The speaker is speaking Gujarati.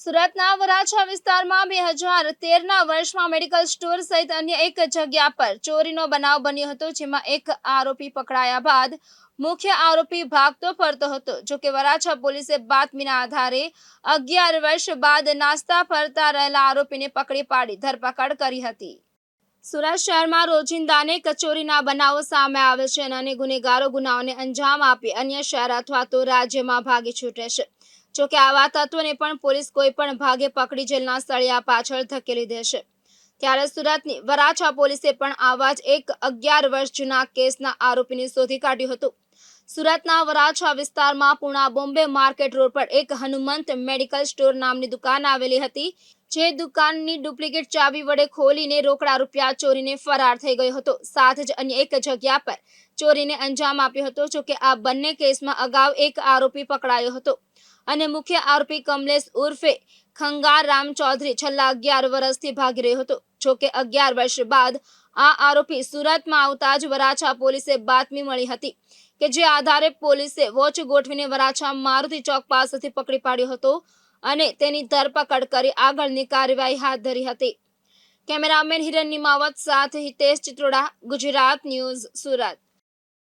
સુરતના વરાછા વિસ્તારમાં બે હજાર તેરના વર્ષમાં મેડિકલ સ્ટોર સહિત અન્ય એક જગ્યા પર ચોરીનો બનાવ બન્યો હતો, જેમાં એક આરોપી પકડાયા બાદ મુખ્ય આરોપી ભાગતો ફરતો હતો. જો કે વરાછા પોલીસે બાતમીના આધારે અગિયાર વર્ષ બાદ નાસ્તા ફરતા રહેલા આરોપીને પકડી પાડી ધરપકડ કરી હતી. સુરત શહેરમાં રોજિંદા અનેક ચોરીના બનાવો સામે આવે છે અને ગુનેગારો ગુનાઓને અંજામ આપી અન્ય શહેર અથવા તો રાજ્યમાં ભાગી છૂટે છે. જોકે આવા તત્વોને પણ પોલીસ કોઈ પણ ભાગે પકડી જેલના સળિયા પાછળ ધકેલી દેશે. ત્યારે સુરતની વરાછા પોલીસે પણ આવા જ એક અગિયાર વર્ષ જૂના કેસના આરોપીને શોધી કાઢ્યું હતું. સુરતના વરાછા વિસ્તારમાં પૂણા બોમ્બે માર્કેટ રોડ પર એક હનુમંત મેડિકલ સ્ટોર નામની દુકાન આવેલી હતી. જે દુકાનની ડુપ્લિકેટ ચાવી વડે ખોલીને રોકડા રૂપિયા ચોરીને ફરાર થઈ ગયો હતો. સાથે જ અન્ય એક જગ્યા પર ચોરીને અંજામ આપ્યો હતો જોકે આ બંને કેસમાં અગાઉ એક આરોપી પકડાયો હતો. અને મુખ્ય આરોપી કમલેશ ઉર્ફે ખંગાર રામ ચૌધરી છેલ્લા અગિયાર વર્ષથી ભાગી રહ્યો હતો. જોકે અગિયાર વર્ષ બાદ આ આરોપી સુરતમાં આવતા જ વરાછા પોલીસે બાતમી મળી હતી કે જે આધારે પોલીસે વોચ ગોઠવીને વરાછા મારુતિ ચોક પાસેથી પકડી પાડ્યો હતો અને તેની ધરપકડ કરી આગળની કાર્યવાહી હાથ ધરી હતી. કેમેરામેન હિરણની માવત સાથે હિતેશ ચિત્રોડા, ગુજરાત ન્યૂઝ સુરત.